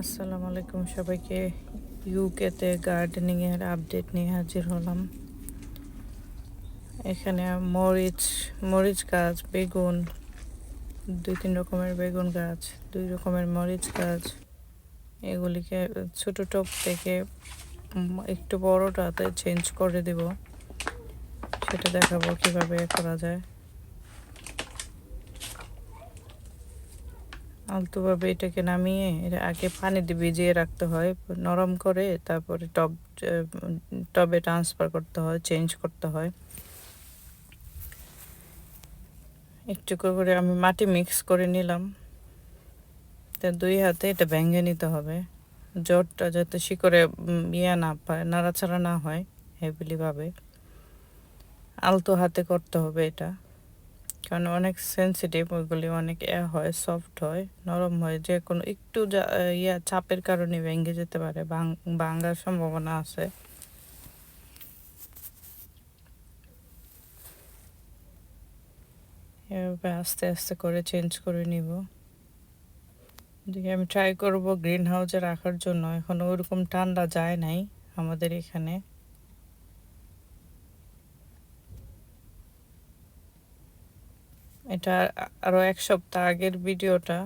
আসসালামু আলাইকুম সবাইকে। ইউকেতে গার্ডেনিং এর আপডেট নিয়ে হাজির হলাম। এখানে মরিচ মরিচ গাছ, বেগুন, দুই তিন রকমের বেগুন গাছ, দুই রকমের মরিচ গাছ। এগুলিকে ছোট টপ থেকে একটু বড়টাতে চেঞ্জ করে দেব। সেটা দেখাবো কীভাবে করা যায়। আলতোভাবে এটাকে নামিয়ে এটা আগে পানিতে ভিজিয়ে রাখতে হয়, নরম করে তারপরে টব, টবে ট্রান্সফার করতে হয় চেঞ্জ করতে হয়। একটু করে আমি মাটি মিক্স করে নিলাম। তা দুই হাতে এটা ভেঙে নিতে হবে। জটটা যাতে শিকড়ে ইয়ে না পায়, নাড়াচাড়া না হয় হেভিলিভাবে আলতো হাতে করতে হবে এটা। কারণ অনেক সেন্সিটিভ ওইগুলি অনেক এ হয় সফট হয়, নরম হয়, যে কোনো একটু ইয়া চাপের কারণে ভেঙে যেতে পারে, ভাঙ- ভাঙার সম্ভাবনা আছে। এভাবে আস্তে আস্তে করে চেঞ্জ করে নিব। দেখি আমি ট্রাই করব গ্রিন হাউসে রাখার জন্য, এখন ওরকম ঠান্ডা যায় নাই আমাদের এখানে। এটা আরও এক সপ্তাহ আগের ভিডিওটা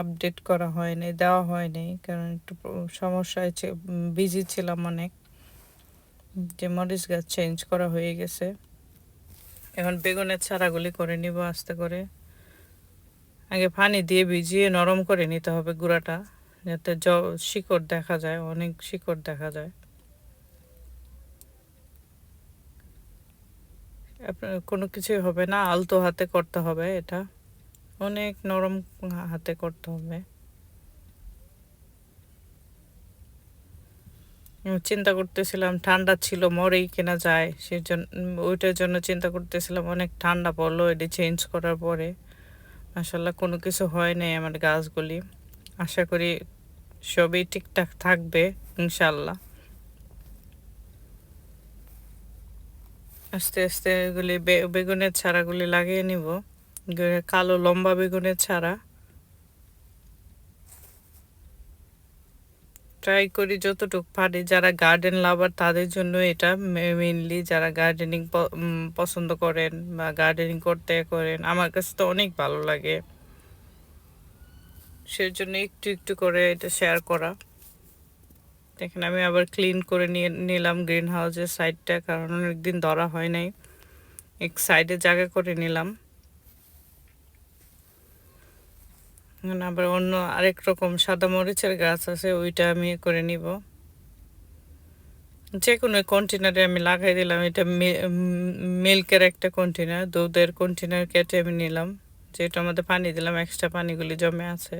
আপডেট করা হয়নি, দেওয়া হয়নি, কারণ একটু সমস্যায় বিজি ছিলাম অনেক। যে মরিচ গাছ চেঞ্জ করা হয়ে গেছে। এখন বেগুনের চারাগুলি করে নিব আস্তে করে। আগে পানি দিয়ে ভিজিয়ে নরম করে নিতে হবে গুঁড়াটা, যাতে জ, শিকড় দেখা যায়, অনেক শিকড় দেখা যায়। আপনার কোনো কিছুই হবে না, আলতো হাতে করতে হবে এটা। অনেক নরম হাতে করতে হবে। চিন্তা করতেছিলাম ঠান্ডা ছিল, মরেই কেনা যায় সেই জন্য ওইটার জন্য চিন্তা করতেছিলাম অনেক ঠান্ডা পড়ল, এটি চেঞ্জ করার পরে। মাসাল্লাহ কোনো কিছু হয় নাই আমার গাছগুলি। আশা করি সবই ঠিকঠাক থাকবে ইনশাল্লাহ আস্তে আস্তে এগুলি বেগুনের ছাড়াগুলি লাগিয়ে নিব। কালো লম্বা বেগুনের ছাড়া। ট্রাই করি যতটুকু পারি। যারা গার্ডেন লাভার তাদের জন্য এটা মেইনলি যারা গার্ডেনিং পছন্দ করেন বা গার্ডেনিং করতে করেন, আমার কাছে তো অনেক ভালো লাগে। সেজন্য একটু একটু করে এটা শেয়ার করা। দেখেন, আমি আবার ক্লিন করে নিয়ে নিলাম গ্রিন হাউসের সাইডটা কারণ অনেকদিন ধরা হয় নাই। এক সাইডে জায়গা করে নিলাম। এখন আবার অন্য আরেক রকম সাদা মরিচের গাছ আছে, ওইটা আমি করে নিব। যে কোনো কন্টেনারে আমি লাগাই দিলাম, এটা মিল্কের একটা কন্টেনার দুধের কন্টেনার কেটে আমি নিলাম। যেটা আমাদের পানি দিলাম এক্সট্রা পানিগুলি জমে আছে।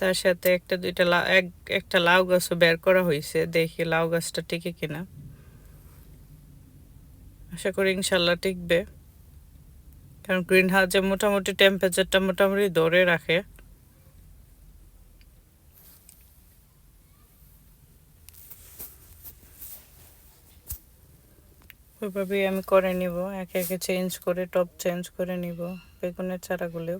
তার সাথে একটা দুইটা এক, একটা লাউ গাছও বের করা হয়েছে দেখি লাউ গাছটা টিকে কিনা। আশা করি ইনশাল্লাহ টিকবে। কারণ গ্রিন হাউসে মোটামুটি টেম্পারেচারটা মোটামুটি ধরে রাখে। ওইভাবেই আমি করে নিব। একে একে চেঞ্জ করে টপ চেঞ্জ করে নিব। বেগুনের চারাগুলো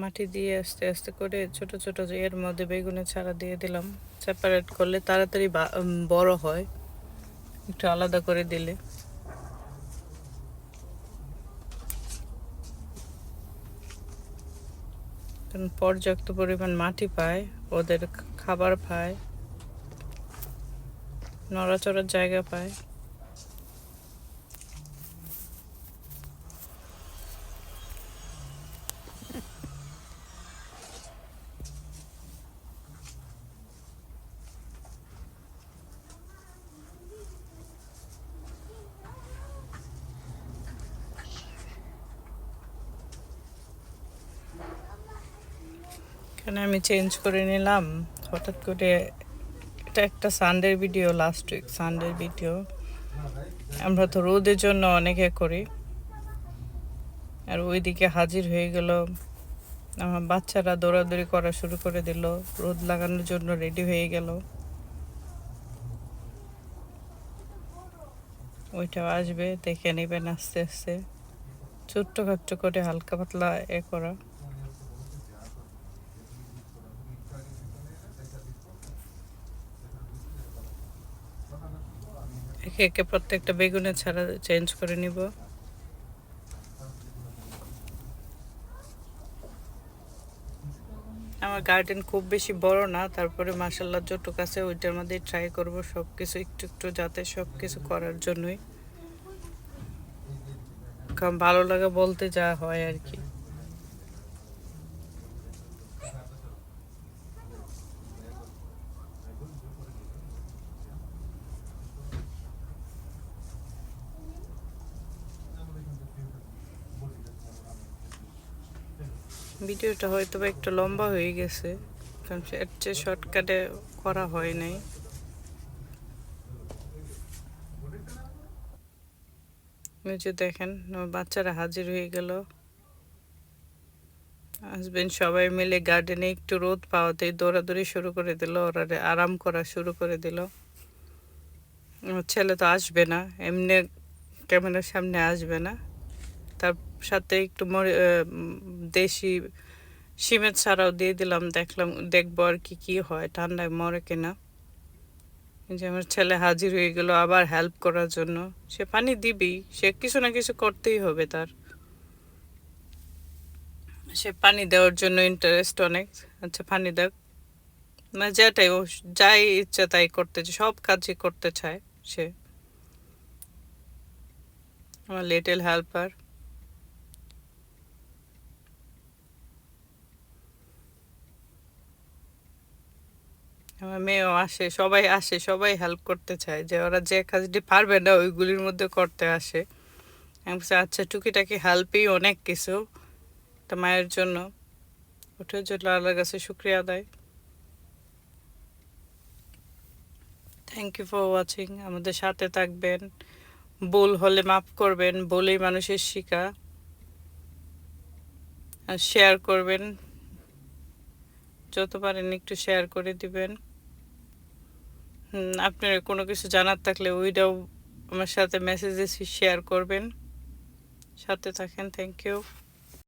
মাটি দিয়ে আস্তে আস্তে করে ছোট ছোট এর মধ্যে বেগুনের চারা দিয়ে দিলাম। সেপারেট করলে তাড়াতাড়ি বড় হয়। একটু আলাদা করে দিলে। কারণ পর্যাপ্ত পরিমাণ মাটি পায়, ওদের খাবার পায়, নড়াচড়ার জায়গা পায়। এখানে আমি চেঞ্জ করে নিলাম। হঠাৎ করে এটা একটা সানডের ভিডিও লাস্ট উইক সানডের ভিডিও আমরা তো রোদের জন্য অনেকে করি। আর ওইদিকে হাজির হয়ে গেল। আমার বাচ্চারা দৌড়াদৌড়ি করা শুরু করে দিল। রোদ লাগানোর জন্য রেডি হয়ে গেল। ওইটাও আসবে, দেখে নেবেন আস্তে আস্তে। ছোট্ট খাট্ট করে হালকা পাতলা এ করা। একে একে প্রত্যেকটা বেগুনের ছাড়া চেঞ্জ করে নিব। আমার গার্ডেন খুব বেশি বড় না, তারপরে মাসাল্লাহ যতটুকু আছে, ওইটার মধ্যে ট্রাই করব সব কিছু একটু একটু যাতে সব কিছু করার জন্যই। কারণ ভালো লাগে বলতে যা হয় আর কি। ভিডিওটা হয়তো বা একটু লম্বা হয়ে গেছে, কারণ এর চেয়ে শর্টকাটে করা হয় নাই। যে দেখেন, আমার বাচ্চারা হাজির হয়ে গেল। হাজবেন্ড সবাই মিলে গার্ডেনে একটু রোদ পাওয়াতেই দৌড়াদৌড়ি শুরু করে দিল, ওরা আরাম করা শুরু করে দিল। ছেলে তো আসবে না, এমনি ক্যামেরার সামনে আসবে না। তার সাথে একটু দেশি সিমেন্ট ছাড়াও দিয়ে দিলাম, দেখলাম, দেখব আর কি কি হয়, ঠান্ডায় মরে কিনা। যে আমার ছেলে হাজির হয়ে গেল আবার হেল্প করার জন্য। সে পানি দিবি সে কিছু না কিছু করতেই হবে তার। সে পানি দেওয়ার জন্য ইন্টারেস্ট অনেক আচ্ছা পানি দেখ মানে যেটাই ও যাই ইচ্ছা তাই করতে সব কাজই করতে চায় সে। আমার লিটল হেল্পার আমার মেয়েও আসে, সবাই আসে, সবাই হেল্প করতে চায় যে ওরা যে কাজটি পারবে না ওইগুলির মধ্যে করতে আসে। আমি আচ্ছা টুকিটাকি হেল্পই অনেক কিছু তা মায়ের জন্য। ওটার জন্য আল্লাহর কাছে শুক্রিয়া আদায়। থ্যাংক ইউ ফর ওয়াচিং আমাদের সাথে থাকবেন। ভুল হলে মাফ করবেন বলেই মানুষের শিকা। আর শেয়ার করবেন। যত পারেন একটু শেয়ার করে দিবেন। আপনার কোনো কিছু জানার থাকলে ওইটাও আমার সাথে মেসেজে শেয়ার করবেন। সাথে থাকেন থ্যাংক ইউ